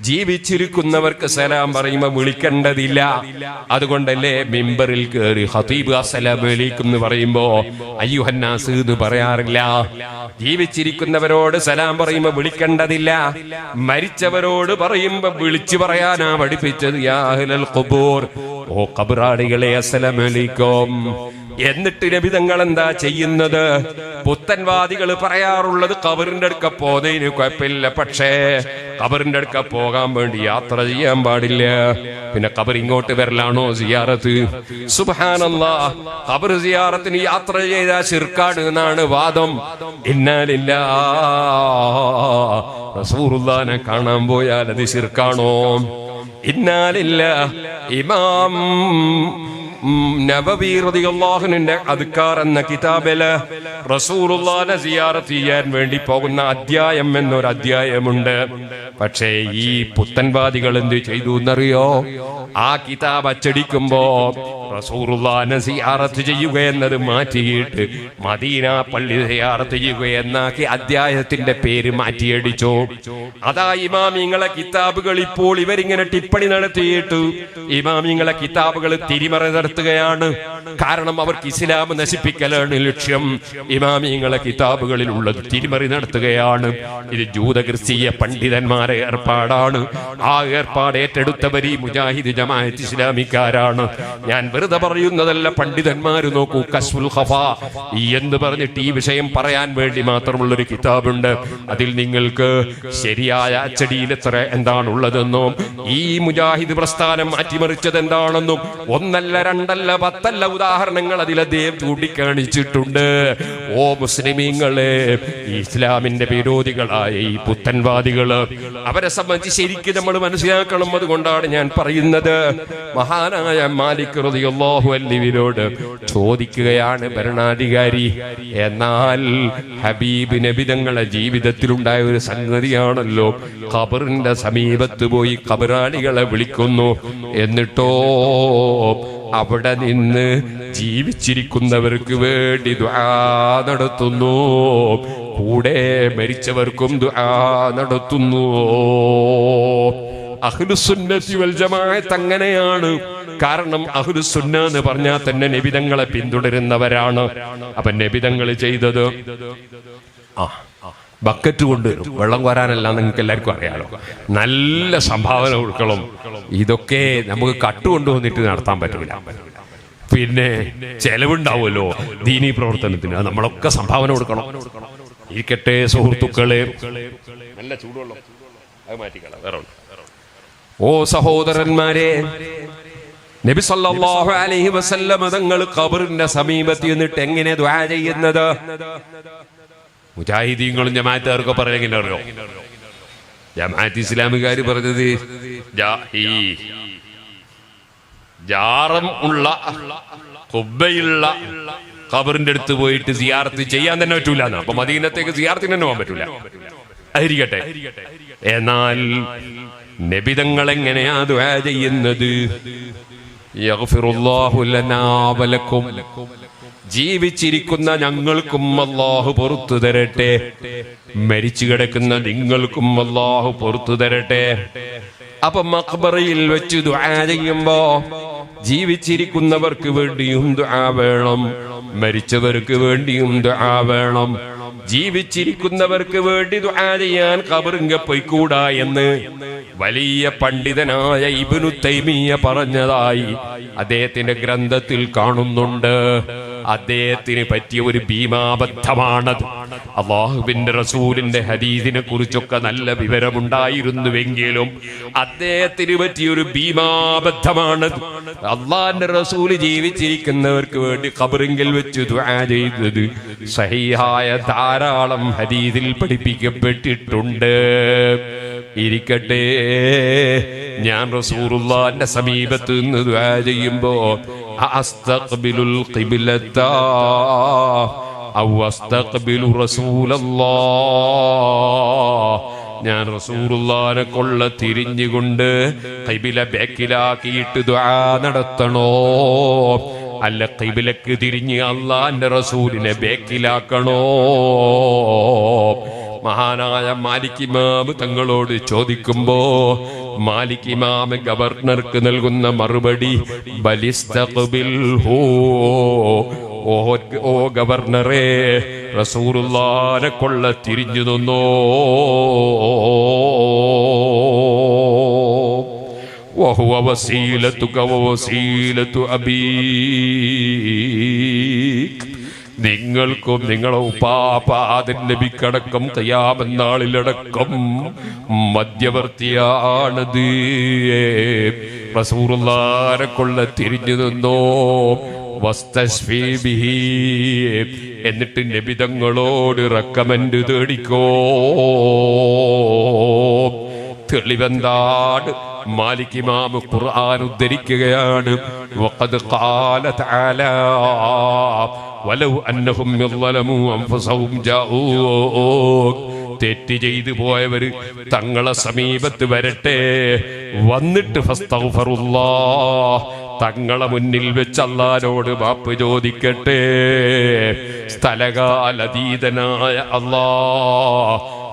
ജീവിച്ചിരിക്കുന്നവർക്ക് സലാം പറയുമ്പോ വിളിക്കേണ്ടതില്ല. അതുകൊണ്ടല്ലേ മിമ്പറിൽ കയറി ഹതീബ് അസലാം എന്ന് പറയുമ്പോ അയ്യുഹന്നാസ് എന്ന് പറയാറില്ല. ജീവിച്ചിരിക്കുന്നവരോട് സലാം പറയുമ്പോ വിളിക്കേണ്ടതില്ല. മരിച്ചവരോട് പറയുമ്പോ വിളിച്ചു പറയാനാ പഠിപ്പിച്ചത് യാ അഹ്ലൽ ഖുബൂർ ഓ ഖബറാളികളെ അസ്സലാമലൈക്കും എന്നിട്ട് നബിതങ്ങൾ എന്താ ചെയ്യുന്നത്? പുത്തൻവാദികൾ പറയാറുള്ളത് കബറിന്റെ അടുക്ക പോകുന്നതിന് കുഴപ്പമില്ല. പക്ഷേ കബറിന്റെ അടുക്ക പോകാൻ വേണ്ടി യാത്ര ചെയ്യാൻ പാടില്ല. പിന്നെ കബർ ഇങ്ങോട്ട് വരലാണോ സിയാറത്ത്? സുബാനല്ലാ കബർ സിയാറത്തിന് യാത്ര ചെയ്ത ചിർക്കാട് എന്നാണ് വാദം. ഇന്നാലില്ല. റസൂറുല്ലാനെ കാണാൻ പോയാൽ അത് ചിർക്കാണോ ഇന്നാലില്ല. ഇമാം ഉം, നബവി എന്ന കിതാബിൽ റസൂലുള്ളാനെ സിയാറത്ത് ചെയ്യാൻ വേണ്ടി പോകുന്ന അധ്യായം എന്നൊരു അധ്യായമുണ്ട് പക്ഷേ ഈ പുത്തൻവാദികൾ എന്ത് ചെയ്തു എന്നറിയോ? ആ കിതാബ് അച്ചടിക്കുമ്പോ ചെയ്യുക എന്നത് മാറ്റിയിട്ട് മദീന പള്ളി സിയാറത്ത് ചെയ്യുക എന്നാക്കി അധ്യായത്തിന്റെ പേര് മാറ്റിയടിച്ചു. അതാ ഇമാമിങ്ങളെ കിതാബുകൾ ഇപ്പോൾ ഇവരിങ്ങനെ ടിപ്പണി നടത്തിയിട്ട് ഇമാമിങ്ങളെ കിതാബുകൾ തിരിമറ നടത്തുകയാണ്. കാരണം അവർക്ക് ഇസ്ലാം നശിപ്പിക്കലാണ് ലക്ഷ്യം. ഇമാമിങ്ങളെ കിതാബുകളിൽ ഉള്ളത് തിരിമറി നടത്തുകയാണ്. ഇത് ജൂത പണ്ഡിതന്മാരെ ഏർപ്പാടാണ്. ആ ഏർപ്പാട് ഏറ്റെടുത്തവരി മുജാഹിദ് ജമാഅത്ത് ഇസ്ലാമിക്കാരാണ്. ഞാൻ വെറുതെ പറയുന്നതല്ല പണ്ഡിതന്മാർ നോക്കൂ കസ്ഫുൽ ഖഫ. എന്ന് പറഞ്ഞിട്ട് ഈ വിഷയം പറയാൻ വേണ്ടി മാത്രമുള്ള ഒരു കിതാബുണ്ട്. അതിൽ നിങ്ങൾക്ക് ശരിയായ അച്ചടിയിൽ എത്ര എന്താണുള്ളതെന്നും ഈ മുജാഹിദ് പ്രസ്ഥാനം മാറ്റിമറിച്ചത് എന്താണെന്നും ഒന്നല്ല രണ്ടല്ല പത്തല്ല ഉദാഹരണങ്ങൾ അതിൽ അദ്ദേഹം ചൂണ്ടിക്കാണിച്ചിട്ടുണ്ട്. ഓ മുസ്ലിമീങ്ങളെ ഇസ്ലാമിന്റെ വിരോധികളായ ഈ പുത്തൻവാദികൾ അവരെ സംബന്ധിച്ച് ശരിക്കും നമ്മൾ മനസ്സിലാക്കണം. അതുകൊണ്ടാണ് ഞാൻ പറയുന്നത്. മഹാനായ മാലിക് റളിയല്ലാഹു അല്ലിവിനോട് ചോദിക്കുകയാണ് ഭരണാധികാരി എന്നാൽ ഹബീബ് നബി തങ്ങളുടെ ജീവിതത്തിലുണ്ടായ ഒരു സംഗതിയാണല്ലോ. ഖബറിന്റെ സമീപത്ത് പോയി ഖബറാളികളെ വിളിക്കുന്നു. എന്നിട്ടോ അവിടെ നിന്ന് ജീവിച്ചിരിക്കുന്നവർക്ക് വേണ്ടി നടത്തുന്നു. കൂടെ മരിച്ചവർക്കും നടത്തുന്നു. അഹ്ലുസുന്നത്തി വൽ ജമാഅത്ത് അങ്ങനെയാണ്. കാരണം അഹ്ലുസുന്ന എന്ന് പറഞ്ഞാൽ തന്നെ നിബിതങ്ങളെ പിന്തുടരുന്നവരാണ്. അപ്പൊ നിബിതങ്ങൾ ചെയ്തത് ആ ബക്കറ്റ് കൊണ്ടുവരും. വെള്ളം കോരാനല്ല നിങ്ങൾക്ക് എല്ലാവർക്കും അറിയാലോ. നല്ല സംഭാവന ഉൾക്കളും ഇതൊക്കെ നമുക്ക് കട്ട് കൊണ്ടുവന്നിട്ട് നടത്താൻ പറ്റില്ല പിന്നെ ചെലവുണ്ടാവുമല്ലോ ദീനീ പ്രവർത്തനത്തിന്. അത് നമ്മളൊക്കെ സംഭാവന കൊടുക്കണം. ഇരിക്കട്ടെ സുഹൃത്തുക്കളെ. നല്ല ചൂടുവെള്ളം. അത് മാറ്റിക്കളാം. വേറെ. ഓ സഹോദരന്മാരെ നബി സല്ലല്ലാഹു അലൈഹി വസല്ലം തങ്ങൾ ഖബറിന്റെ സമീപത്ത് നിന്നിട്ട് എങ്ങനെ ദുആ ചെയ്യുന്നത്? മുജാഹിദീങ്ങളും ജമാഅത്തുകാർക്ക് പറയാൻ എങ്ങനെ അറിയോ ജമാഅത്ത് ഇസ്ലാമുകാർ പറഞ്ഞത് ജാറം ഉള്ള കുബ്ബയുള്ള ഖബറിന്റെ അടുത്ത് പോയിട്ട് സിയാർത്ത് ചെയ്യാൻ തന്നെ പറ്റൂല എന്നാ. അപ്പൊ മദീനത്തേക്ക് സിയാർത്തിന് തന്നെ പോകാൻ പറ്റൂല. ആയിരിക്കട്ടെ. എന്നാൽ നബിതങ്ങൾ എങ്ങനെയാ ദുആ ചെയ്യുന്നത്? യഗ്ഫിറുല്ലാഹു ലനാ വലക്കും. ജീവിച്ചിരിക്കുന്ന ഞങ്ങൾക്കും അല്ലാഹു പുറത്തു തരട്ടെ. മരിച്ചു കിടക്കുന്ന നിങ്ങൾക്കും അല്ലാഹു പുറത്തു തരട്ടെ. അപ്പൊ മക്ബറയിൽ വെച്ച് ദുആ ചെയ്യുമ്പോ ജീവിച്ചിരിക്കുന്നവർക്ക് വേണ്ടിയും ദുആ വേണം. മരിച്ചവർക്ക് വേണ്ടിയും ദുആ വേണം. ജീവിച്ചിരിക്കുന്നവർക്ക് വേണ്ടി ദുആ ചെയ്യാൻ കബറിങ്ക പൊയ്ക്കൂടാ എന്ന് വലിയ പണ്ഡിതനായ ഇബ്നു തൈമിയ പറഞ്ഞതായി അദ്ദേഹത്തിന്റെ ഗ്രന്ഥത്തിൽ കാണുന്നുണ്ട്. അദ്ദേഹത്തിന് പറ്റിയ ഒരു ഭീമാബദ്ധമാണത്. അള്ളാഹുവിന്റെ റസൂലിന്റെ ഹദീദിനെ കുറിച്ചൊക്കെ നല്ല വിവരമുണ്ടായിരുന്നുവെങ്കിലും അദ്ദേഹത്തിന് പറ്റിയ ഒരു ഭീമാബദ്ധമാണത്. അള്ളാഹിന്റെ റസൂൽ ജീവിച്ചിരിക്കുന്നവർക്ക് വേണ്ടി ഖബറിങ്കിൽ വെച്ച് ചെയ്തത് സഹിഹായ ധാരാളം ഹദീദിൽ പഠിപ്പിക്കപ്പെട്ടിട്ടുണ്ട്. ഇരിക്കട്ടെ. ഞാൻ റസൂറുള്ളാന്റെ സമീപത്ത് നിന്ന് ചെയ്യുമ്പോ അസ്തഖ്ബിലുൽ ഖിബ്ലത ഔ അസ്തഖ്ബിലു ഞാൻ റസൂറുള്ളാനെ കൊള്ള തിരിഞ്ഞുകൊണ്ട് കൈബില ബാക്കിലാക്കിയിട്ട് ദുആ നടത്തണോ? അല്ല കൈബിലക്ക് തിരിഞ്ഞ് അള്ളാന്റെ റസൂലിനെ ബാക്കിലാക്കണോ? മഹാനായ മാലിക് ഇമാം തങ്ങളോട് ചോദിക്കുമ്പോ മാലിക് ഇമാം ഗവർണർക്ക് നൽകുന്ന മറുപടി ബലിസ്തഖ്ബിൽ ഹോ ഓ ഓ ഗവർണറെ റസൂറുല്ലാനെ കൊള്ള തിരിഞ്ഞു നിന്നോ وهو وسيلتك ووسيلة أبيك നിങ്ങൾക്കും നിങ്ങളെ ഉപ്പാപാദൻ ലഭിക്കടക്കം കയ്യാമെന്നാളിലടക്കം മധ്യവർത്തിയാണത്. റസൂറുള്ളാരെ കൊള്ള തിരിഞ്ഞു നിന്നോ. എന്നിട്ട് നബിതങ്ങളോട് റെക്കമെൻഡ് തേടിക്കോ. തെളിവെന്താണ്? മാലിക് ഇമാം ഖുർആൻ ഉദ്ധരിക്കുകയാണ്. വഖദ് തെറ്റി ചെയ്തു പോയവര് തങ്ങളെ സമീപത്ത് വരട്ടെ. വന്നിട്ട് തങ്ങളെ മുന്നിൽ വെച്ച് അള്ളാരോട് മാപ്പ് ചോദിക്കട്ടെ. സ്ഥലകാലതീതനായ അല്ലാ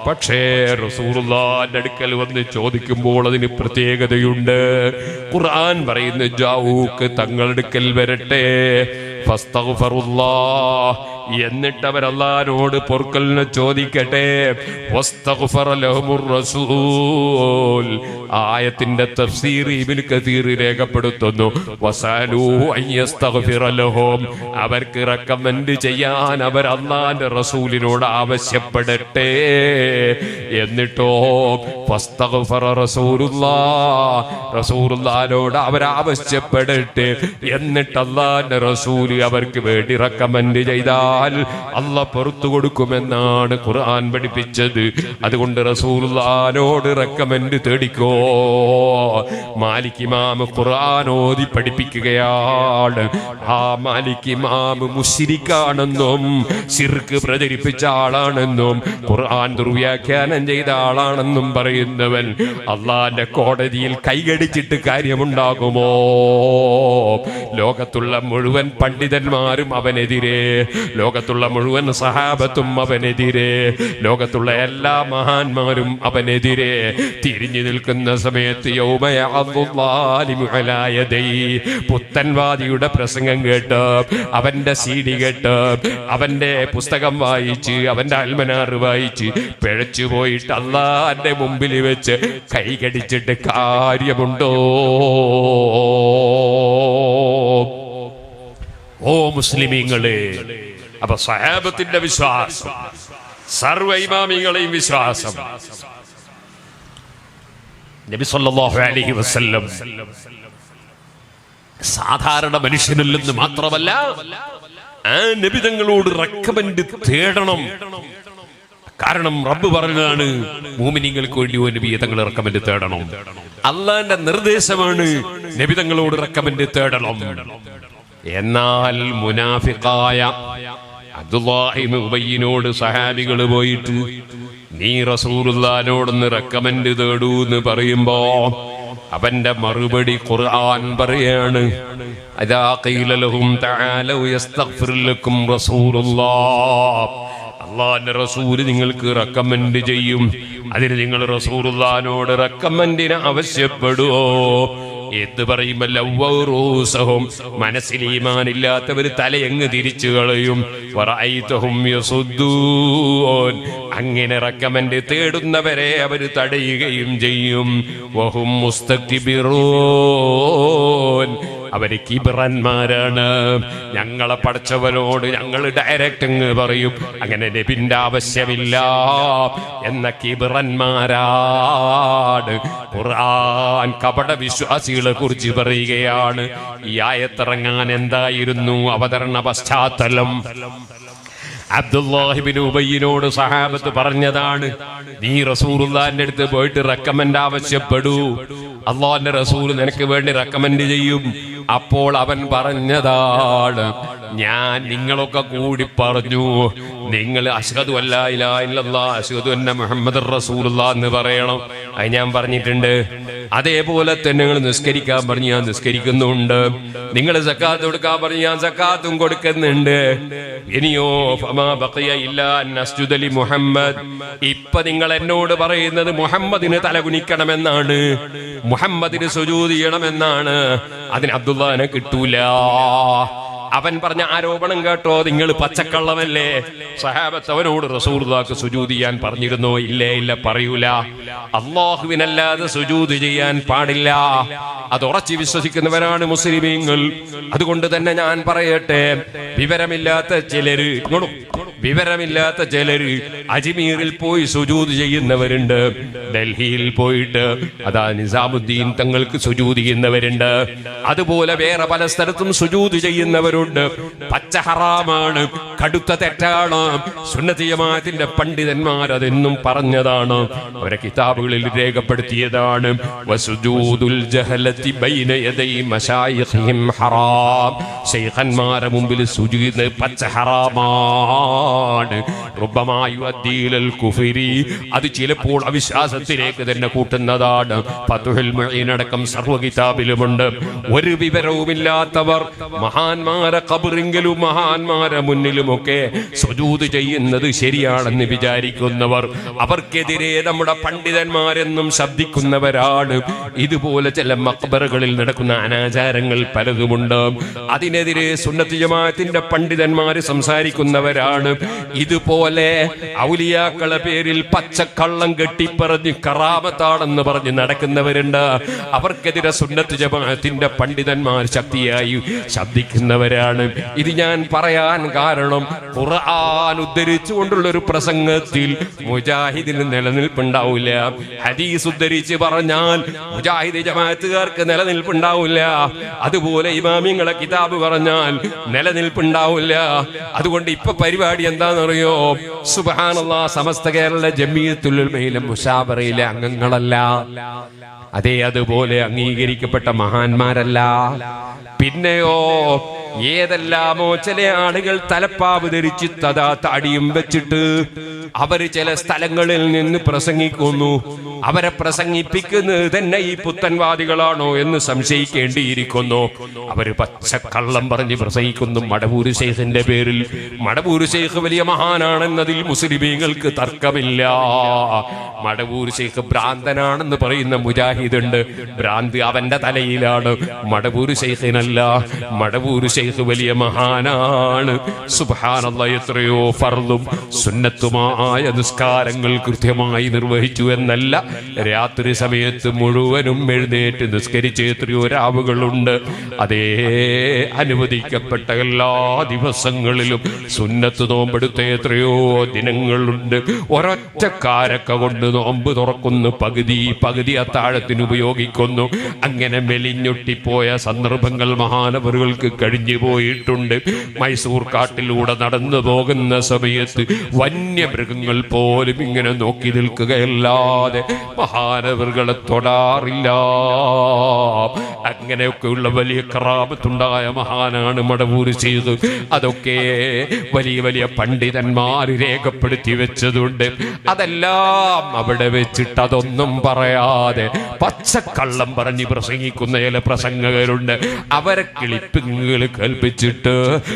പക്ഷേ റസൂറുള്ളാന്റെ അടുക്കൽ വന്ന് ചോദിക്കുമ്പോൾ അതിന് പ്രത്യേകതയുണ്ട്. ഖുർആൻ പറയുന്ന ജാവൂക്ക് തങ്ങളുടെ അടുക്കൽ വരട്ടെ. ഫസ്തഗ്ഫിറുല്ലാഹ് എന്നിട്ട് അള്ളാഹിനോട് പൊറുക്കലിനെ ചോദിക്കട്ടെ. ആയത്തിന്റെ തഫ്സീർ രേഖപ്പെടുത്തുന്നു. അവർക്ക് റെക്കമെൻഡ് ചെയ്യാൻ അവർ അള്ളാന്റെ റസൂലിനോട് ആവശ്യപ്പെടട്ടെ. എന്നിട്ടോ അവരാവശ്യപ്പെടട്ടെ എന്നിട്ട് അള്ളാന്റെ റസൂൽ അവർക്ക് വേണ്ടി റെക്കമെൻഡ് ചെയ്താൽ അല്ല പുറത്തു കൊടുക്കുമെന്നാണ് ഖുർആൻ പഠിപ്പിച്ചത്. അതുകൊണ്ട് റസൂലുള്ളാഹിനോട് റെക്കമെൻഡ് തേടിക്കോ. മാലിക് ഇമാം ഖുർആൻ ഓതി പഠിപ്പിക്കുകയാണ്. ആ മാലിക് ഇമാം മുശ്രിക്കാണെന്നും ശിർക്ക് പ്രചരിപ്പിച്ച ആളാണെന്നും ഖുർആൻ ദുർവ്യാഖ്യാനം ചെയ്ത ആളാണെന്നും പറയുന്നവൻ അള്ളാന്റെ കോടതിയിൽ കൈകടിച്ചിട്ട് കാര്യമുണ്ടാകുമോ? ലോകത്തുള്ള മുഴുവൻ പണ്ഡിതന്മാരും അവനെതിരെ ലോകത്തുള്ള മുഴുവൻ സഹാബത്തും അവനെതിരെ ലോകത്തുള്ള എല്ലാ മഹാന്മാരും അവനെതിരെ തിരിഞ്ഞു നിൽക്കുന്ന സമയത്ത്. പുത്തൻവാദിയുടെ പ്രസംഗം കേട്ട് അവന്റെ സീഡി കേട്ട് അവന്റെ പുസ്തകം വായിച്ച് അവന്റെ അൽമനാറ് വായിച്ച് പിഴച്ചു പോയിട്ട് അള്ളാന്റെ മുമ്പിൽ വെച്ച് കൈകടിച്ചിട്ട് കാര്യമുണ്ടോ ഓ മുസ്ലിമീങ്ങളെ അപ്പൊ സഹാബത്തിന്റെ വിശ്വാസം. സർവ ഇമാമികളെയും വിശ്വാസം. നബി സല്ലല്ലാഹു അലൈഹി വസല്ലം സാധാരണ മനുഷ്യനിൽ നിന്ന് മാത്രമല്ല ആ നബിതങ്ങളോട് റെക്കമെൻഡ് തേടണം. കാരണം റബ്ബ് പറഞ്ഞതാണ് മൂമിനിങ്ങൾക്ക് വേണ്ടി ഓ നബിയെ തങ്ങൾ റെക്കമെൻഡ് തേടണം. അള്ളാന്റെ നിർദ്ദേശമാണ് നബിതങ്ങളോട് റെക്കമെൻഡ് തേടണം. എന്നാൽ മുനാഫിക്കായ അബ്ദുല്ലാഹിബ് ഉബയ്യനോട് സഹാബികൾ പോയിട്ട് നീ റസൂറുല്ലാനോടൊന്ന് റെക്കമെൻഡ് തേടൂ എന്ന് പറയുമ്പോ അവന്റെ മറുപടി ഖുർആൻ പറയാണ് അള്ളാന്റെ റസൂൽ നിങ്ങൾക്ക് റെക്കമെൻഡ് ചെയ്യും. അതിന് നിങ്ങൾ റസൂറുല്ലാനോട് റെക്കമെൻഡിന് ആവശ്യപ്പെടുവോ? എന്ന് പറയുമ്പോൾ ലവ്വറൂസഹും മനസ്സിൽ ഈമാനില്ലാത്തവർ തലയങ്ങ് തിരിച്ചു കളയും. അങ്ങനെ റെക്കമെൻഡ് തേടുന്നവരെ അവർ തടയുകയും ചെയ്യും. വഹും അവർ കിബിറന്മാരാണ്. ഞങ്ങളെ പഠിച്ചവനോട് ഞങ്ങൾ ഡയറക്റ്റ് അങ്ങ് പറയും. അങ്ങനെ നബിന്റെ ആവശ്യമില്ല എന്ന കിബിറന്മാരാണ്. ഖുർആൻ കപട വിശ്വാസികളെ കുറിച്ച് പറയുകയാണ്. ഈ ആയത്തിറങ്ങാൻ എന്തായിരുന്നു? അവതരണ പശ്ചാത്തലം. അബ്ദുല്ലാഹിബിൻ സഹാബത്ത് പറഞ്ഞതാണ് നീ റസൂറുല്ലാന്റെ അടുത്ത് പോയിട്ട് റെക്കമെൻഡ് ആവശ്യപ്പെടൂ. അള്ളാന്റെ റസൂൽ നിനക്ക് വേണ്ടി റെക്കമെൻഡ് ചെയ്യും. അപ്പോൾ അവൻ പറഞ്ഞതാണ് ഞാൻ നിങ്ങളൊക്കെ കൂടി പറഞ്ഞു നിങ്ങൾ അഷ്ഹദു അല്ലാ ഇല്ല ഇല്ലല്ലാ അഷ്ഹദു അന്ന മുഹമ്മദ് റസൂലുള്ളാ എന്ന് പറയണം. അത് ഞാൻ പറഞ്ഞിട്ടുണ്ട്. അതേപോലെ തന്നെ നിങ്ങൾ നിസ്കരിക്കാൻ പറഞ്ഞ് ഞാൻ നിസ്കരിക്കുന്നുണ്ട്. നിങ്ങൾ സക്കാത്ത് കൊടുക്കാൻ പറഞ്ഞ് ഞാൻ സക്കാത്തും കൊടുക്കുന്നുണ്ട്. ഇനിയോ ഇല്ലാ മുഹമ്മദ്. ഇപ്പൊ നിങ്ങൾ എന്നോട് പറയുന്നത് മുഹമ്മദിന് തലകുനിക്കണമെന്നാണ് മുഹമ്മദിന് സുജൂത് ചെയ്യണമെന്നാണ്. അതിന് അബ്ദുല്ലാനെ കിട്ടൂല. അവൻ പറഞ്ഞ ആരോപണം കേട്ടോ നിങ്ങൾ പച്ചക്കള്ളവല്ലേ സഹാബത്ത് അവനോട് റസൂർദാക്ക് സുജൂത് ചെയ്യാൻ പറഞ്ഞിരുന്നോ? ഇല്ലേ ഇല്ല പറയൂല. അള്ളാഹുവിനല്ലാതെ സുജൂത് ചെയ്യാൻ പാടില്ല. അത് ഉറച്ചു വിശ്വസിക്കുന്നവരാണ് മുസ്ലിമീങ്ങൾ. അതുകൊണ്ട് തന്നെ ഞാൻ പറയട്ടെ വിവരമില്ലാത്ത ചിലര് വിവരമില്ലാത്ത ചിലര് അജ്മീറിൽ പോയി സുജൂത് ചെയ്യുന്നവരുണ്ട്. ഡൽഹിയിൽ പോയിട്ട് അതാ നിസാമുദ്ദീൻ തങ്ങൾക്ക് സുജൂത് ചെയ്യുന്നവരുണ്ട്. അതുപോലെ വേറെ പല സ്ഥലത്തും സുജൂത് ചെയ്യുന്നവരുണ്ട്. പച്ച ഹറാമാണ് കടുത്ത തെറ്റാണ്. സുന്നത്തി ജമാഅത്തിന്റെ പണ്ഡിതന്മാർ അതെന്നും പറഞ്ഞതാണ്. അവരെ കിതാബുകളിൽ രേഖപ്പെടുത്തിയതാണ്. മുമ്പിൽ പച്ച ഹറാമാണ്. അത് ചിലപ്പോൾ അവിശ്വാസത്തിലേക്ക് തന്നെ കൂട്ടുന്നതാണ്. അടക്കം സർവ കിതാബിലുമുണ്ട്. ഒരു വിവരവുമില്ലാത്തവർ മഹാന്മാരെ കബറിങ്കിലും മഹാന്മാരെ മുന്നിലുമൊക്കെ സുജൂത് ചെയ്യുന്നത് ശരിയാണെന്ന് വിചാരിക്കുന്നവർ. അവർക്കെതിരെ നമ്മുടെ പണ്ഡിതന്മാരെന്നും ശബ്ദിക്കുന്നവരാണ്. ഇതുപോലെ ചില മക്ബറുകളിൽ നടക്കുന്ന അനാചാരങ്ങൾ പലതുമുണ്ട്. അതിനെതിരെ സുന്നത്ത് ജമാഅത്തിന്റെ പണ്ഡിതന്മാർ സംസാരിക്കുന്നവരാണ്. ഇതുപോലെ ഔലിയാക്കളെ പേരിൽ പച്ചക്കള്ളം കെട്ടിപ്പറഞ്ഞ് കറാമത്താണെന്ന് പറഞ്ഞ് നടക്കുന്നവരുണ്ട്. അവർക്കെതിരെ സുന്നത്ത് ജമാഅത്തിന്റെ പണ്ഡിതന്മാർ ശക്തിയായി ശബ്ദിക്കുന്നവരാണ്. ഇത് ഞാൻ പറയാൻ കാരണം ഖുർആൻ ഉദ്ധരിച്ചുകൊണ്ടുള്ള ഒരു പ്രസംഗത്തിൽ മുജാഹിദിന് നിലനിൽപ്പുണ്ടാവില്ല. ഹദീസ് ഉദ്ധരിച്ച് പറഞ്ഞാൽ മുജാഹിദ് ജമാഅത്തുകാർക്ക് നിലനിൽപ്പുണ്ടാവില്ല. അതുപോലെ ഇമാമിങ്ങളെ കിതാബ് പറഞ്ഞാൽ നിലനിൽപ്പുണ്ടാവില്ല. അതുകൊണ്ട് ഇപ്പൊ പരിപാടി എന്താണെന്നറിയോ? സുബാനുള്ള സമസ്ത കേരള ജമീയത്തുല്മയിലെ മുഷാബറയിലെ അംഗങ്ങളല്ല. അതേ അതുപോലെ അംഗീകരിക്കപ്പെട്ട മഹാന്മാരല്ല. പിന്നെയോ ഏതെല്ലാമോ ചില ആളുകൾ തലപ്പാവ് ധരിച്ച് തഥാ താടിയും വെച്ചിട്ട് അവർ ചില സ്ഥലങ്ങളിൽ നിന്ന് പ്രസംഗിക്കുന്നു. അവരെ പ്രസംഗിപ്പിക്കുന്നത് തന്നെ ഈ പുത്തൻവാദികളാണോ എന്ന് സംശയിക്കേണ്ടിയിരിക്കുന്നു. അവർ പച്ചക്കള്ളം പറഞ്ഞ് പ്രസംഗിക്കുന്നു. മടവൂര് ശേഖന്റെ പേരിൽ. മടവൂര് ശേഖ് വലിയ മഹാനാണെന്നതിൽ മുസ്ലിമീങ്ങൾക്ക് തർക്കമില്ല. മടവൂർ ശേഖ് ഭ്രാന്തനാണെന്ന് പറയുന്ന മുജാഹിദ് ഉണ്ട്. ഭ്രാന്ത് അവന്റെ തലയിലാണ്. മടവൂർ ശേഖിനല്ല. മടവൂർ ശേഖ് വലിയ മഹാനാണ്. സുബാനല്ല എത്രയോ ഫർദും സുന്നത്തുമായ നിസ്കാരങ്ങൾ കൃത്യമായി നിർവഹിച്ചു എന്നല്ല രാത്രി സമയത്ത് മുഴുവനും എഴുന്നേറ്റ് നിസ്കരിച്ച് എത്രയോ രാവുകളുണ്ട്. അതേ അനുവദിക്കപ്പെട്ട എല്ലാ ദിവസങ്ങളിലും സുന്നത്ത് നോമ്പെടുത്ത എത്രയോ ദിനങ്ങളുണ്ട്. ഒരൊറ്റക്കാരക്ക കൊണ്ട് നോമ്പ് തുറക്കുന്നു പകുതി പകുതി അത്താഴത്തിന് ഉപയോഗിക്കുന്നു. അങ്ങനെ മെലിഞ്ഞൊട്ടിപ്പോയ സന്ദർഭങ്ങൾ മഹാനവറുകൾക്ക് കഴിഞ്ഞു പോയിട്ടുണ്ട്. മൈസൂർ കാട്ടിലൂടെ നടന്നു പോകുന്ന സമയത്ത് വന്യമൃഗങ്ങൾ പോലും ഇങ്ങനെ നോക്കി നിൽക്കുകയല്ലാതെ മഹാനവറുകളെ തൊടാറില്ല. അങ്ങനെയൊക്കെയുള്ള വലിയ ക്രാപത്തുണ്ടായ മഹാനാണ് മടവൂര് ചെയ്തത് അതൊക്കെ വലിയ വലിയ പണ്ഡിതന്മാർ രേഖപ്പെടുത്തി വെച്ചതുണ്ട്. അതെല്ലാം അവിടെ വെച്ചിട്ട് അതൊന്നും പറയാതെ പച്ചക്കള്ളം പറഞ്ഞ് പ്രസംഗിക്കുന്ന ചില പ്രസംഗകരുണ്ട് അവരെ കിളിപ്പിങ്ങൾ കൽപ്പിച്ചിട്ട്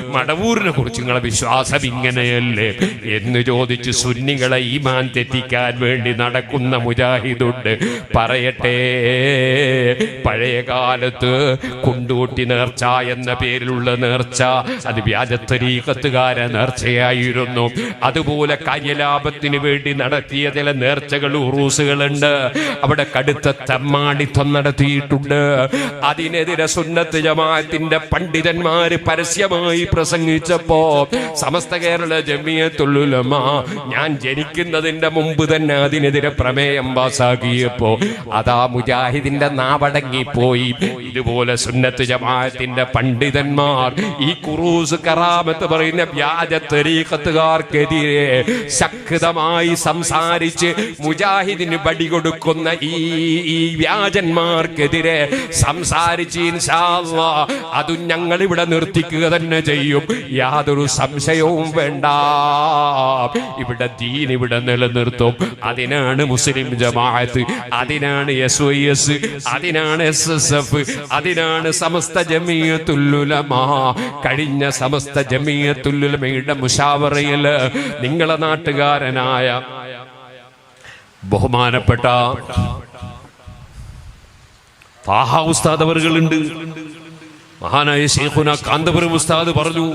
മടവൂരിനെ കുറിച്ച് നിങ്ങളെ വിശ്വാസം ഇങ്ങനെയല്ലേ? എന്ന് ചോദിച്ച് സുന്നികളെ ഈമാൻ തെറ്റിക്കാൻ വേണ്ടി നടക്കുന്ന മുജാഹിദുണ്ട് പറയട്ടെ. പഴയ കാലത്ത് കുണ്ടൂട്ടി നേർച്ച എന്ന പേരിലുള്ള നേർച്ച അത് വ്യാജത്തരീകത്തുകാര നേർച്ചയായിരുന്നു. അതുപോലെ കാര്യലാഭത്തിന് വേണ്ടി നടത്തിയ ചില നേർച്ചകൾ ഉറൂസുകളുണ്ട്. അവിടെ കടുത്ത തമ്മാടിത്വം നടത്തിയിട്ടുണ്ട്. അതിനെതിരെ സുന്നത്ത് ജമാഅത്തിന്റെ പണ്ഡിതന്മാര് പരസ്യമായി പ്രസംഗിച്ചപ്പോ സമസ്ത കേരള ജമിയത്തുള്ളുലമ ഞാൻ ജനിക്കുന്നതിന്റെ മുമ്പ് തന്നെ അതിനെതിരെ പ്രമേയം പാസാക്കിയപ്പോ അതാ മുജാഹിദിന്റെ നാവടങ്ങിപ്പോയി ഇതുപോലെ സുന്നത്ത് ജമാഅത്തിന്റെ പണ്ഡിതന്മാർ ഈ കുറൂസ് കറാമത്ത് പറയുന്ന വ്യാജ തെരീക്കത്തുകാർക്കെതിരെ ശക്തമായി സംസാരിച്ച് മുജാഹിദിന് വടി കൊടുക്കുന്ന ഈ ഈ വ്യാജന്മാർക്കെതിരെ സംസാരിച്ച് അതും ഞങ്ങൾ ഇവിടെ നിർത്തിക്കുക തന്നെ ചെയ്യും. യാതൊരു സംശയവും വേണ്ട. ഇവിടെ ദീൻ ഇവിടെ നിലനിർത്തും. അതിനാണ് മുസ്ലിം ജമാഅത്ത്. അതിനാണ് എസ് ഒ എസ് അതിനാണ് എസ് എസ് എഫ് അതിനാണ് സമസ്ത ജമീയത്തുല്ലുലമാ കഴിഞ്ഞ സമസ്ത ജമീയത്തുല്ലുലമയുടെ മുഷാവറയിൽ നിങ്ങളെ നാട്ടുകാരനായ ബഹുമാനപ്പെട്ട താഹ മഹാനായ ശേഖുന കാന്തപുരം ഉസ്താദ് പറഞ്ഞു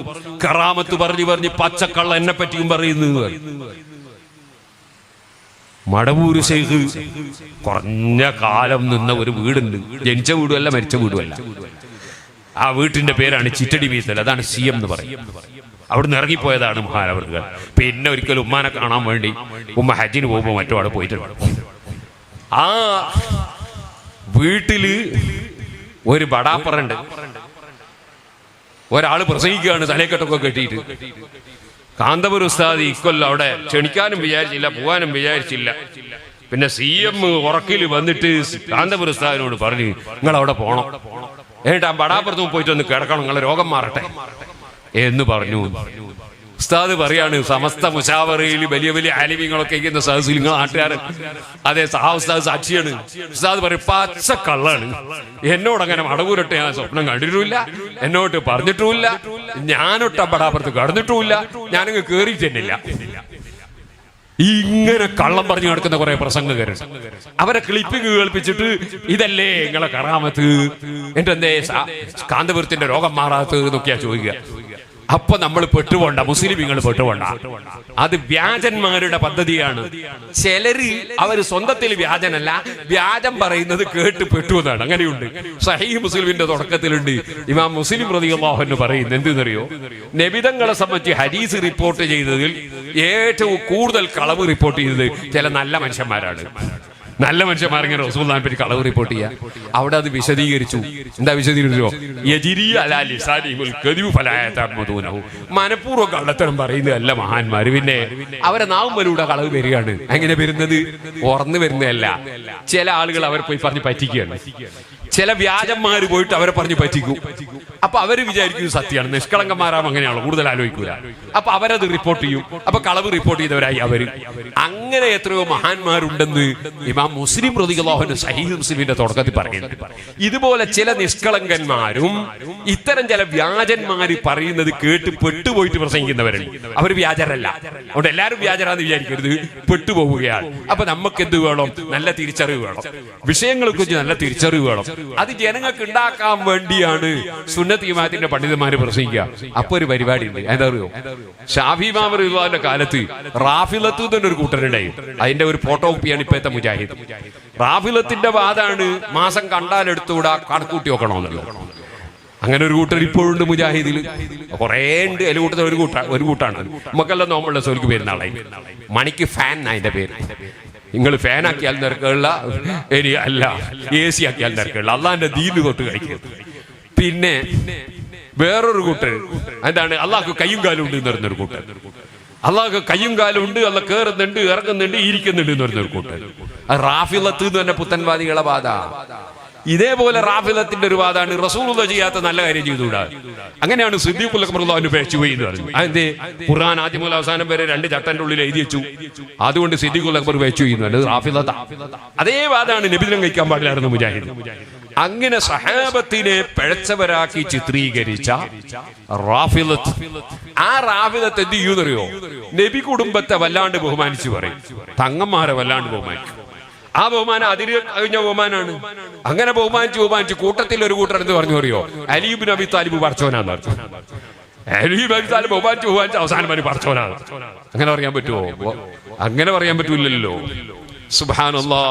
കറാമത്ത് പറഞ്ഞു പറഞ്ഞ് പച്ചക്കള്ള എന്നെ പറ്റിയും പറയുന്നു മടവൂര് ശേഖ് കുറഞ്ഞ കാലം നിന്ന ഒരു വീടുണ്ട്. ജനിച്ച വീടുമല്ല മരിച്ച വീടുമല്ല. ആ വീട്ടിന്റെ പേരാണ് ചിറ്റടി വീസൽ അതാണ് സി എം എന്ന് പറയും അവിടുന്ന് ഇറങ്ങിപ്പോയതാണ് മഹാനവർകൾ പിന്നെ ഒരിക്കലും ഉമ്മാനെ കാണാൻ വേണ്ടി ഉമ്മ ഹജ്ജിന് പോകുമ്പോൾ മറ്റോ അവിടെ പോയിട്ടുണ്ട്. ആ വീട്ടിൽ ഒരു ബടാപ്പറുണ്ട്. ഒരാൾ പ്രസംഗിക്കുകയാണ് തലക്കെട്ടൊക്കെ കെട്ടിയിട്ട്. കാന്തപുരം ഉസ്താദ് ഇക്കൊല്ലം അവിടെ ക്ഷണിക്കാനും വിചാരിച്ചില്ല പോകാനും വിചാരിച്ചില്ല. പിന്നെ സി എം ഉറക്കിൽ വന്നിട്ട് കാന്തപുര ഉസ്താദിനോട് പറഞ്ഞു നിങ്ങൾ അവിടെ പോണം. എന്നിട്ട് ആ ബടാപ്പുറത്തും പോയിട്ട് ഒന്ന് കിടക്കണം നിങ്ങളെ രോഗം മാറട്ടെ. എന്ന് പറഞ്ഞു. ഉസ്താദ് പറയാണ് സമസ്ത മുഷാവറയിൽ വലിയ വലിയ ആലിമ്യങ്ങളൊക്കെ ഇരിക്കുന്ന സഹസിൽ നിങ്ങൾ നാട്ടുകാരൻ അതെ സഹാ ഉസ്താദ് സാക്ഷിയാണ്. ഉസ്താദ് പറയും പച്ച കള്ളാണ്. എന്നോട് അങ്ങനെ മടവൂരട്ടെ ഞാൻ സ്വപ്നം കണ്ടിട്ടുമില്ല. എന്നോട്ട് പറഞ്ഞിട്ടുമില്ല. ഞാനൊട്ട പടാപ്പുറത്ത് കടന്നിട്ടുമില്ല. ഞാനങ്ങ് കേറി ചെന്നില്ല ഇങ്ങനെ കള്ളം പറഞ്ഞു നടക്കുന്ന കുറെ പ്രസംഗകരുണ്ട് അവരെ ക്ലിപ്പിംഗ് കേൾപ്പിച്ചിട്ട് ഇതല്ലേ നിങ്ങളെ കറാമത്ത്? എന്റെ എന്തേ കാന്തപുരത്തിന്റെ രോഗം മാറാത്തത്? എന്നൊക്കെയാ ചോദിക്കുക. അപ്പൊ നമ്മൾ പെട്ടുപോണ്ട മുസ്ലിമീങ്ങൾ പെട്ടുപോണ്ട. അത് വ്യാജന്മാരുടെ പദ്ധതിയാണ്. ചിലര് അവർ സ്വന്തത്തിൽ വ്യാജനല്ല വ്യാജം പറയുന്നത് കേട്ട് പെട്ടു എന്നാണ് അങ്ങനെയുണ്ട്. സഹീ മുസ്ലിമിന്റെ തുടക്കത്തിലുണ്ട്. ഇമാം മുസ്ലിം പ്രതികളാഹു പറയുന്നത് എന്തെന്നറിയോ? നബിതങ്ങളെ സംബന്ധിച്ച് ഹരീസ് റിപ്പോർട്ട് ചെയ്തതിൽ ഏറ്റവും കൂടുതൽ കളവ് റിപ്പോർട്ട് ചെയ്തത് ചില നല്ല മനുഷ്യന്മാരാണ്. നല്ല മനുഷ്യന്മാർ ഇങ്ങനെ റസൂലിനെ പറ്റി കളവ് റിപ്പോർട്ട് ചെയ്യുക അവിടെ അത് വിശദീകരിച്ചു. എന്താ വിശദീകരിച്ചോ. മനഃപൂർവം കള്ളത്തരം പറയുന്നതല്ല മഹാന്മാര് പിന്നെ. അവരെ നാവുമ്പലൂടെ കളവ് വരികയാണ്. എങ്ങനെ വരുന്നത്? ഓർന്നു വരുന്നതല്ല. ചില ആളുകൾ അവരെ പോയി പറഞ്ഞ് പറ്റിക്കുകയാണ്. ചില വ്യാജന്മാർ പോയിട്ട് അവരെ പറഞ്ഞ് പറ്റിക്കും. അപ്പൊ അവർ വിചാരിക്കും സത്യമാണ്. നിഷ്കളങ്കന്മാരാണ് അങ്ങനെയാണോ? കൂടുതൽ ആലോചിക്കൂല. അപ്പൊ അവരത് റിപ്പോർട്ട് ചെയ്യും. അപ്പൊ കളവ് റിപ്പോർട്ട് ചെയ്തവരായി അവർ. അങ്ങനെ എത്രയോ മഹാന്മാരുണ്ടെന്ന് ഇമാം മുസ്ലിം പ്രതികളോഹന് സഹീദ് മുസ്ലിമിന്റെ തുടക്കത്തിൽ പറയുന്നുണ്ട്. ഇതുപോലെ ചില നിഷ്കളങ്കന്മാരും ഇത്തരം ചില വ്യാജന്മാര് പറയുന്നത് കേട്ട് പെട്ടുപോയിട്ട് പ്രസംഗിക്കുന്നവരുണ്ട്. അവർ വ്യാജരല്ല. അതുകൊണ്ട് എല്ലാവരും വ്യാജരാന്ന് വിചാരിക്കരുത്. പെട്ടുപോവുകയാണ്. അപ്പൊ നമുക്ക് എന്ത് വേണം? നല്ല തിരിച്ചറിവ് വേണം. വിഷയങ്ങളെ കുറിച്ച് നല്ല തിരിച്ചറിവ് വേണം. അത് ജനങ്ങൾക്ക് ഉണ്ടാക്കാൻ വേണ്ടിയാണ് സുന്നത്ത് ഇമാത്തിന്റെ പണ്ഡിതന്മാര് പ്രസംഗിക്കുക. അപ്പൊ ഒരു പരിപാടി ഉണ്ട് എന്താ അറിയോ? ഷാഫി മാമർ ഇവാന്റെ കാലത്ത് റാഫിലത്തു തന്നെ ഒരു കൂട്ടരുണ്ടായി. അതിന്റെ ഒരു ഫോട്ടോ കോപ്പിയാണ് ഇപ്പോഴത്തെ മുജാഹിദ്. റാഫിലത്തിന്റെ വാദാണ് മാസം കണ്ടാലെടുത്തുകൂടാ കണക്കൂട്ടി നോക്കണമെന്നുള്ളത് അങ്ങനെ ഒരു കൂട്ടർ ഇപ്പോഴുണ്ട് മുജാഹിദിൽ. കുറേ ഉണ്ട്. അതിൽ കൂട്ടത്തിൽ ഒരു കൂട്ട ഒരു കൂട്ടാണ്. നമുക്കെല്ലാം നോമ്പുള്ള സോലിക്ക് നാളെ മണിക്ക് ഫാൻ അതിന്റെ പേര്. നിങ്ങൾ ഫാനാക്കിയാൽ നിരക്കുള്ള ഇനി അല്ല എ സി ആക്കിയാൽ നിരക്കുള്ള അള്ളാന്റെ ദീന് തൊട്ട് കഴിക്കുക പിന്നെ വേറൊരു കൂട്ടർ എന്താണ്? അള്ളാഹ് കയ്യും കാലും ഉണ്ട് എന്ന് കൂട്ടർ അള്ളാഹ് കയ്യും കാലും ഉണ്ട് അല്ല കേറുന്നുണ്ട് ഇറങ്ങുന്നുണ്ട് ഇരിക്കുന്നുണ്ട് എന്ന് പറഞ്ഞൊരു കൂട്ടർ റാഫിലത്ത് എന്ന് പുത്തൻവാദികളെ ബാധ. ഇതേപോലെ റാഫിലത്തിന്റെ ഒരു വാദാണ് റസൂലുള്ള ചെയ്യാത്ത നല്ല കാര്യം ചെയ്തുകൂടാ. അങ്ങനെയാണ് സിദ്ദീഖുല്ലാഹുവിന് പേച്ചു പോയി എന്ന് പറഞ്ഞു അതെന്തേ ഖുർആൻ ആദ്യം മുതൽ അവസാനം വരെ രണ്ട് ചട്ടന്റെ ഉള്ളിൽ എഴുതി വെച്ചു. അതുകൊണ്ട് സിദ്ദീഖുൽ അക്ബർ പേച്ചു ചെയ്യുന്നുണ്ട് റാഫിലത്ത. അതേ വാദാണ് നബിദിനം കഴിക്കാൻ പാടില്ലായിരുന്നു മുജാഹിദ്. അങ്ങനെ സഹാബത്തിനെ പിഴച്ചവരാക്കി ചിത്രീകരിച്ച റാഫിലത്ത്. ആ റാഫിലത്ത് എന്ത് ചെയ്യുന്നറിയോ നബി കുടുംബത്തെ വല്ലാണ്ട് ബഹുമാനിച്ചു പറയും. തങ്ങന്മാരെ വല്ലാണ്ട് ബഹുമാനിക്കും. ആ ബഹുമാനം അതിന് കഴിഞ്ഞ ബഹുമാനാണ്. അങ്ങനെ ബഹുമാനിച്ച് ബഹുമാനിച്ച് കൂട്ടത്തിൽ ഒരു കൂട്ടർ എന്ന് പറഞ്ഞു അറിയോ? അലീബ് നബി താലിബ് പറിച്ചവനാണ് പറഞ്ഞു അലീബ് നബി താലിബ് ബഹുമാനിച്ച് ബഹുമാനിച്ച് അവസാനം പനി പറിച്ചവനാണ് അങ്ങനെ പറയാൻ പറ്റുമോ അങ്ങനെ പറയാൻ പറ്റൂലല്ലോ സുബാനല്ലാ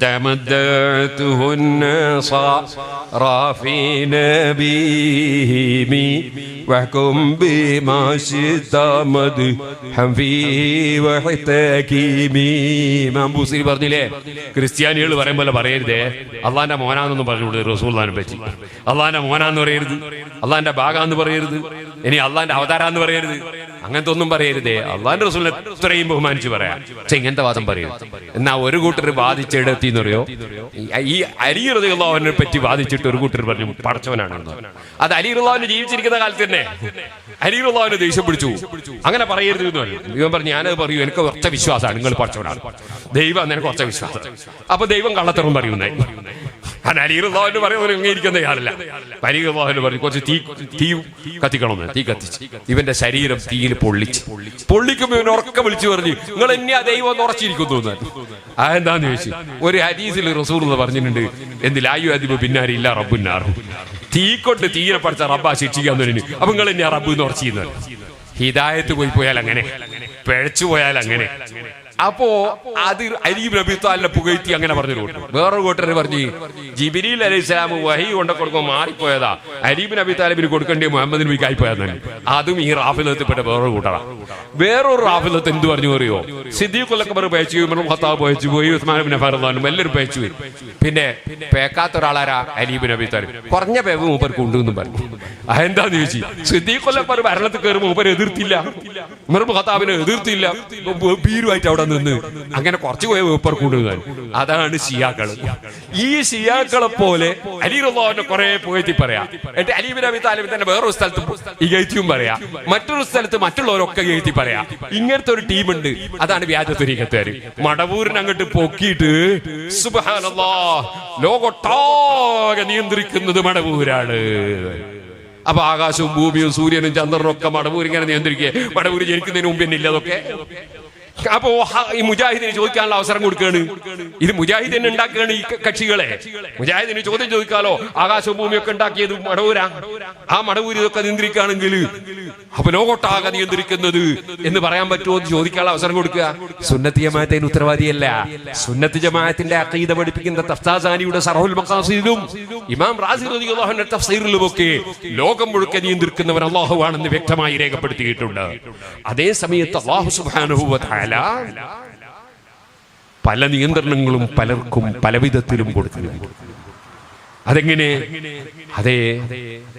تمدعته النصارى في نبيهم واحكم بما شئت مدحا فيه واحتكيمي ഇമാം ബൂസരി പറഞ്ഞില്ലേ ക്രിസ്ത്യാനികൾ പറയും പോലെ പറയരുതേ അള്ളാന്റെ മോനാന്നൊന്നും പറഞ്ഞു റസൂള്ളാനെ പറ്റി അള്ളാന്റെ മോനാന്ന് പറയരുത് അള്ളാന്റെ ഭാഗാന്ന് പറയരുത് ഇനി അള്ളാന്റെ അവതാരാന്ന് പറയരുത് അങ്ങനത്തെ ഒന്നും പറയരുതേ. അള്ളാന്റെ റസൂൽ എത്രയും ബഹുമാനിച്ച് പറയാം. പക്ഷെ ഇങ്ങനത്തെ വാദം പറയും എന്നാ ഒരു കൂട്ടർ വാദിച്ചെടുത്തി എന്നറിയോ ഈ അലി റളിയല്ലാഹുവിനെ പറ്റി വാദിച്ചിട്ട് ഒരു കൂട്ടർ പറഞ്ഞു പടച്ചവനാണെന്ന് അത് അലി റളിയല്ലാഹുവിന് ജീവിച്ചിരിക്കുന്ന കാലത്ത് തന്നെ. അലി റളിയല്ലാഹുവിനെ ദേഷ്യം പിടിച്ചു. അങ്ങനെ പറയരുത് എന്ന് പറഞ്ഞു. ഇവൻ പറഞ്ഞു ഞാനത് പറയൂ എനിക്ക് കുറച്ച വിശ്വാസമാണ്. നിങ്ങൾ പടച്ചവനാണ്. ദൈവം നിനക്ക് കുറച്ച വിശ്വാസം. അപ്പൊ ദൈവം കള്ളത്തറും പറയുന്നേ അത് അലിറുള്ളവന് പറയുന്നത് പറഞ്ഞു കുറച്ച് തീ തീ കത്തിക്കണമെന്ന്. തീ കത്തിച്ച്. ഇവന്റെ ശരീരം തീയിൽ പൊള്ളിച്ച്. പൊള്ളിക്കുമ്പോ ഇവൻ ഉറക്കം വിളിച്ചു പറഞ്ഞു നിങ്ങൾ എന്നെ ആ ദൈവം ഒന്ന് ഉറച്ചിരിക്കുന്നു എന്ന്." ആ എന്താന്ന് ചോദിച്ചു. ഒരു ഹരീസിൽ റസൂർ എന്ന് പറഞ്ഞിട്ടുണ്ട് എന്തിലായു അതിപ്പോ പിന്നാരി ഇല്ല റബ്ബുന്നാറും തീ കൊണ്ട് തീരെ പഠിച്ച റബ്ബാ ശിക്ഷിക്കാൻ പറഞ്ഞു അപ്പൊ നിങ്ങൾ എന്നെ ആ റബ്ബ് എന്ന് ഉറച്ചിരുന്നത്? ഹിതായത്ത് പോയി പോയാൽ അങ്ങനെ പിഴച്ചു പോയാൽ അങ്ങനെ. അപ്പോ അത് അലി നബി പുകഴ്ത്തി അങ്ങനെ പറഞ്ഞു വേറൊരു കൂട്ടർ പറഞ്ഞു ജിബിരിൽ അലൈഹി സ്വലാം വഹി കൊണ്ട കൊടുക്കുമ്പോൾ മാറിപ്പോയതാ. അലീബ് നബി താലിബിന് കൊടുക്കേണ്ടി മുഹമ്മദ് നബിക്ക് ആയിപ്പോയതാണ് അതും ഈ റാഫിലത്തിൽപ്പെട്ട വേറൊരു കൂട്ടറാ. വേറൊരു റാഫിലത്ത് എന്ത് പറഞ്ഞു അറിയോ? സിദ്ദീഖുലൊക്കെ പേച്ചു ഉമർ ഖത്താബ് പേച്ചു പോയി ഉസ്മാൻ ബിൻ ഫർദാനും എല്ലാവരും പേച്ചു. പിന്നെ പേക്കാത്ത ഒരാളാരാ അലീബ് നബി താലിബ്? കുറഞ്ഞ പേവ് മൂപ്പർക്ക് ഉണ്ടെന്നും പറഞ്ഞു. അതെന്താന്ന് ചോദിച്ചു? സിദ്ദീഖുലൊക്കെ ഭരണത്തിൽ കയറി മൂപ്പർ എതിർത്തില്ല. ഉമർ ഖത്താബിനെ എതിർത്തില്ല. ഭീരുമായിട്ട് അവിടെ നിന്ന്. അങ്ങനെ കുറച്ച് പോയ വേപ്പർ കൂടുക അതാണ് ഷിയാക്കൾ ഈ ഷിയാക്കളെ പോലെ അലി റഹ്മാനെ കുറെ പോയെത്തി പറയാം. എന്നിട്ട് അലീബിൻ അബി താലിബ് തന്നെ വേറൊരു സ്ഥലത്ത് ഇകഴ്ത്തിയും പറയാം. മറ്റൊരു സ്ഥലത്ത് മറ്റുള്ളവരൊക്കെ ഇകഴ്ത്തി പറയാം. ഇങ്ങനത്തെ ഒരു ടീമുണ്ട്. അതാണ് വ്യാജ തുരീകത്തുകാര് മടവൂരിന് അങ്ങോട്ട് പൊക്കിയിട്ട് സുബാനല്ലോ ലോകൊട്ടാകെ നിയന്ത്രിക്കുന്നത് മടവൂരാണ്. അപ്പൊ ആകാശവും ഭൂമിയും സൂര്യനും ചന്ദ്രനും ഒക്കെ മടവൂർ ഇങ്ങനെ നിയന്ത്രിക്കുക. മടവൂര് ജനിക്കുന്നതിന് മുമ്പ് തന്നെ ഇല്ല അതൊക്കെ? അപ്പോ ഈ മുജാഹിദിന് ചോദിക്കാനുള്ള അവസരം കൊടുക്കുകയാണ്. ഇത് മുജാഹിദിന് ഉണ്ടാക്കുകയാണ് ഈ കക്ഷികളെ. മുജാഹിദിന് ചോദ്യം ചോദിക്കാലോ ആകാശവും ഭൂമിയൊക്കെ ഉണ്ടാക്കിയത് മടവൂരാ. ആ മടവൂര് ഇതൊക്കെ നിയന്ത്രിക്കുകയാണെങ്കിൽ അപ്പൊ ലോകോട്ടാകെ നിയന്ത്രിക്കുന്നത് എന്ന് പറയാൻ പറ്റുമോ എന്ന് ചോദിക്കാനുള്ള അവസരം കൊടുക്കുക? സുന്നത്തി ജമാഅത്തിന് ഉത്തരവാദിയല്ല. സുന്നത്ത് ജമാഅത്തിന്റെ അക്കീത പഠിപ്പിക്കുന്ന തഫ്താസാനിയുടെ സർഹുൽ മഖാസിദിലും ഇമാം റാസി റളിയല്ലാഹു അൻഹു തഫ്സീറിലും ഒക്കെ ലോകം മുഴുക്കെ നിയന്ത്രിക്കുന്നവൻ അള്ളാഹുവാണെന്ന് വ്യക്തമായി രേഖപ്പെടുത്തിയിട്ടുണ്ട്. അതേ സമയത്ത് അല്ലാഹു സുബ്ഹാനഹു വ തആല പല നിയന്ത്രണങ്ങളും പലർക്കും പല വിധത്തിലും കൊടുക്കുന്നുണ്ട് അതെങ്ങനെ? അതെ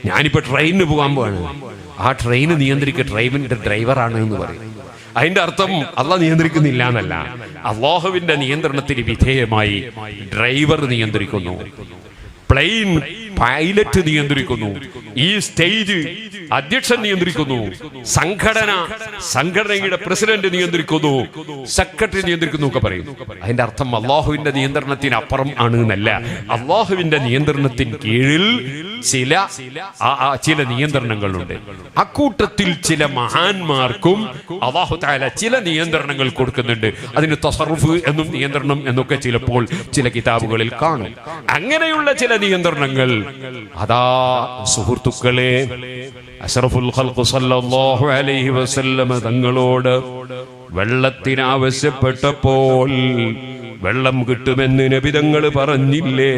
ഞാനിപ്പോ ട്രെയിനിന് പോകാൻ പോവാണ്. ആ ട്രെയിൻ നിയന്ത്രിക്കുക ട്രെയിനിന്റെ ഡ്രൈവറാണ് എന്ന് പറയും. അതിന്റെ അർത്ഥം അള്ള നിയന്ത്രിക്കുന്നില്ല എന്നല്ല. അള്ളാഹുവിന്റെ നിയന്ത്രണത്തിന് വിധേയമായി ഡ്രൈവർ നിയന്ത്രിക്കുന്നു. പ്ലെയിൻ പൈലറ്റ് നിയന്ത്രിക്കുന്നു. ഈ സ്റ്റേജ് അധ്യക്ഷൻ നിയന്ത്രിക്കുന്നു. സംഘടന സംഘടനയുടെ പ്രസിഡന്റ് നിയന്ത്രിക്കുന്നു. സെക്രട്ടറി നിയന്ത്രിക്കുന്നു ഒക്കെ പറയും. അതിന്റെ അർത്ഥം അള്ളാഹുവിന്റെ നിയന്ത്രണത്തിന് അപ്പുറം ആണ് എന്നല്ല. അള്ളാഹുവിന്റെ നിയന്ത്രണത്തിന് കീഴിൽ ചില ചില നിയന്ത്രണങ്ങളുണ്ട്. അക്കൂട്ടത്തിൽ ചില മഹാന്മാർക്കും അള്ളാഹു താല ചില നിയന്ത്രണങ്ങൾ കൊടുക്കുന്നുണ്ട്. അതിന് തസറുഫ് എന്നും നിയന്ത്രണം എന്നൊക്കെ ചിലപ്പോൾ ചില കിതാബുകളിൽ കാണും. അങ്ങനെയുള്ള ചില നിയന്ത്രണങ്ങൾ. അതാ സുഹൃത്തുക്കളെ അഷറഫുൽ ഖൽഖ് സല്ലല്ലാഹു അലൈഹി വസല്ലമ തങ്ങളോട് വെള്ളത്തിന് ആവശ്യപ്പെട്ടപ്പോൾ വെള്ളം കിട്ടുമെന്ന് നബിതങ്ങൾ പറഞ്ഞില്ലേ?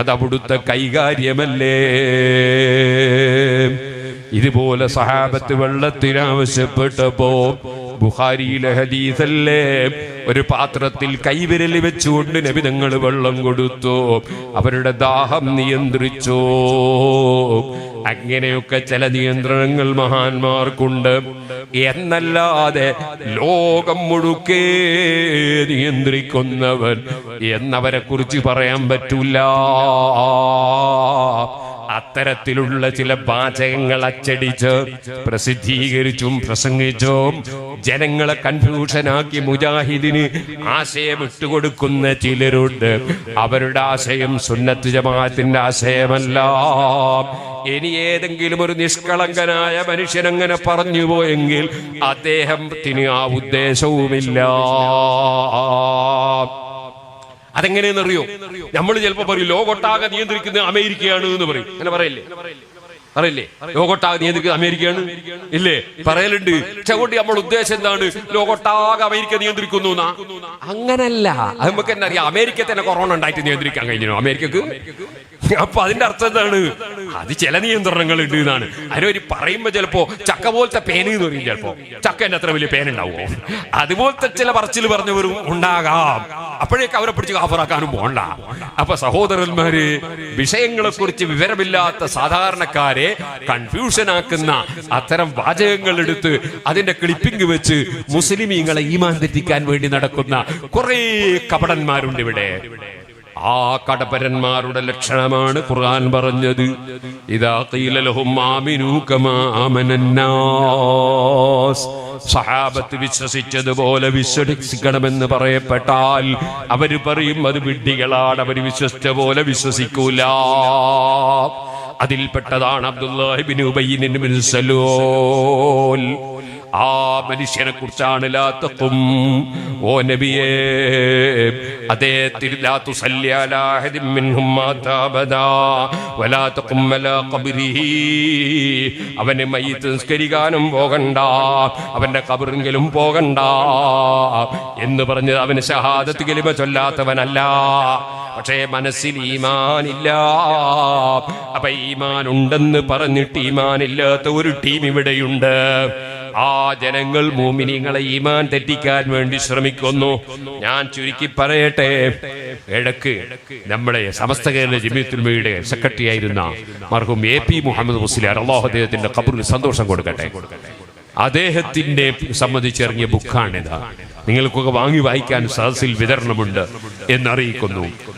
അതവിടുത്തെ കൈകാര്യമല്ലേ? ഇതുപോലെ സഹാബത്ത് വെള്ളത്തിന് ആവശ്യപ്പെട്ടപ്പോ ബുഖാരിയിലെ ഹദീസല്ലേ? ഒരു പാത്രത്തിൽ കൈവിരൽ വെച്ചുകൊണ്ട് നബി തങ്ങൾ വെള്ളം കൊടുത്തു. അവരുടെ ദാഹം നിയന്ത്രിച്ചു. അങ്ങനെയൊക്കെ ചില നിയന്ത്രണങ്ങൾ മഹാന്മാർക്കുണ്ട്. എന്നല്ലാതെ ലോകം മുഴുക്കേ നിയന്ത്രിക്കുന്നവൻ എന്നവരെ കുറിച്ച് പറയാൻ പറ്റൂല. അത്തരത്തിലുള്ള ചില വാചകങ്ങൾ അച്ചടിച്ച് പ്രസിദ്ധീകരിച്ചും പ്രസംഗിച്ചും ജനങ്ങളെ കൺഫ്യൂഷനാക്കി മുജാഹിദിന് ആശയം ഇട്ടുകൊടുക്കുന്ന ചിലരുണ്ട്. അവരുടെ ആശയം സുന്നത്ത് ജമാഅത്തിന്റെ ആശയമല്ല. ഇനി ഏതെങ്കിലും ഒരു നിഷ്കളങ്കനായ മനുഷ്യൻ അങ്ങനെ പറഞ്ഞു പോയെങ്കിൽ അദ്ദേഹത്തിന് ആ ഉദ്ദേശവുമില്ല. അതെങ്ങനെയെന്നറിയോ? നമ്മൾ ചിലപ്പോ പറയും ലോകൊട്ടാകെ നിയന്ത്രിക്കുന്നത് അമേരിക്കയാണ് എന്ന് പറയും. അങ്ങനെ പറയല്ലേ? അറിയില്ലേ ലോകൊട്ടാകെ നിയന്ത്രിക്കുന്നത് അമേരിക്കയാണ്? ഇല്ലേ? പറയലുണ്ട്. പക്ഷെ നമ്മൾ ഉദ്ദേശം എന്താണ്? ലോകൊട്ടാകെ അമേരിക്ക നിയന്ത്രിക്കുന്നു അങ്ങനല്ല. അത് നമുക്ക് തന്നെ അറിയാം. അമേരിക്ക തന്നെ കൊറോണ ഉണ്ടായിട്ട് നിയന്ത്രിക്കാൻ കഴിഞ്ഞു അമേരിക്കക്ക്? അപ്പൊ അതിന്റെ അർത്ഥം എന്താണ്? അത് ചില നിയന്ത്രണങ്ങൾ ഉണ്ട് എന്നാണ്. അതിനൊരു പറയുമ്പോ ചിലപ്പോ ചക്ക പോലത്തെ പേന എന്ന് പറയും ചിലപ്പോ. ചക്ക എന്നെ അത്ര വലിയ പേന ഉണ്ടാവുമോ? അതുപോലത്തെ ചില പറച്ചിൽ പറഞ്ഞവരും ഉണ്ടാകാം. അപ്പോഴേക്ക് അവരെ പിടിച്ച് കാഫറാക്കാനും പോണ്ട. അപ്പൊ സഹോദരന്മാര് വിഷയങ്ങളെ കുറിച്ച് വിവരമില്ലാത്ത സാധാരണക്കാരെ കൺഫ്യൂഷൻ ആക്കുന്ന അത്തരം വാചകങ്ങൾ എടുത്ത് അതിന്റെ ക്ലിപ്പിംഗ് വെച്ച് മുസ്ലിമീങ്ങളെ ഈമാൻ തെറ്റിക്കാൻ വേണ്ടി നടക്കുന്ന കുറെ കപടന്മാരുണ്ട് ഇവിടെ. ആ കടപ്പരന്മാരുടെ ലക്ഷണമാണ് ഖുർആൻ പറഞ്ഞത്. ഇതാ സഹാബത്ത് വിശ്വസിച്ചതുപോലെ വിശ്വസിക്കണമെന്ന് പറയപ്പെട്ടാൽ അവർ പറയും അത് വിഡ്ഢികളാണ് അവർ വിശ്വസിച്ച പോലെ വിശ്വസിക്കൂല. അതിൽപ്പെട്ടതാണ് അബ്ദുല്ലാഹിബിൻ ഉബയ്യിൻ സലൂൽ. ആ മനുഷ്യനെ കുറിച്ചാണ് ഓ നബിയേ അദ്ദേഹത്തിൽ അവനെ മയ്യിത്ത് നിസ്കരിക്കാനും പോകണ്ട. അവന്റെ കബറിങ്കിലും പോകണ്ട. എന്ന് പറഞ്ഞ് അവന് ഷഹാദത്ത് കലിമ ചൊല്ലാത്തവനല്ല. പക്ഷേ മനസ്സിൽ ഈമാനില്ല. അപ്പൊ ഈമാൻ ഉണ്ടെന്ന് പറഞ്ഞിട്ട് ഈമാനില്ലാത്ത ഒരു ടീം ഇവിടെയുണ്ട്. ആ ജനങ്ങൾ മൂമിനിങ്ങളെ ഈമാൻ തെറ്റിക്കാൻ വേണ്ടി ശ്രമിക്കുന്നു. ഞാൻ ചുരുക്കി പറയട്ടെ. ഇടയ്ക്ക് നമ്മുടെ സമസ്ത കേരള ജമീത്തുൽമയുടെ സെക്രട്ടറി ആയിരുന്ന മർഹും എ പി മുഹമ്മദ് മുസ്ലിയാർ അള്ളാഹു അദ്ദേഹത്തിന്റെ കബറിന് സന്തോഷം കൊടുക്കട്ടെ. അദ്ദേഹത്തിന്റെ സംബന്ധിച്ചിറങ്ങിയ ബുക്കാണിത്. നിങ്ങൾക്കൊക്കെ വാങ്ങി വായിക്കാൻ സദസ്സിൽ വിതരണമുണ്ട് എന്നറിയിക്കുന്നു.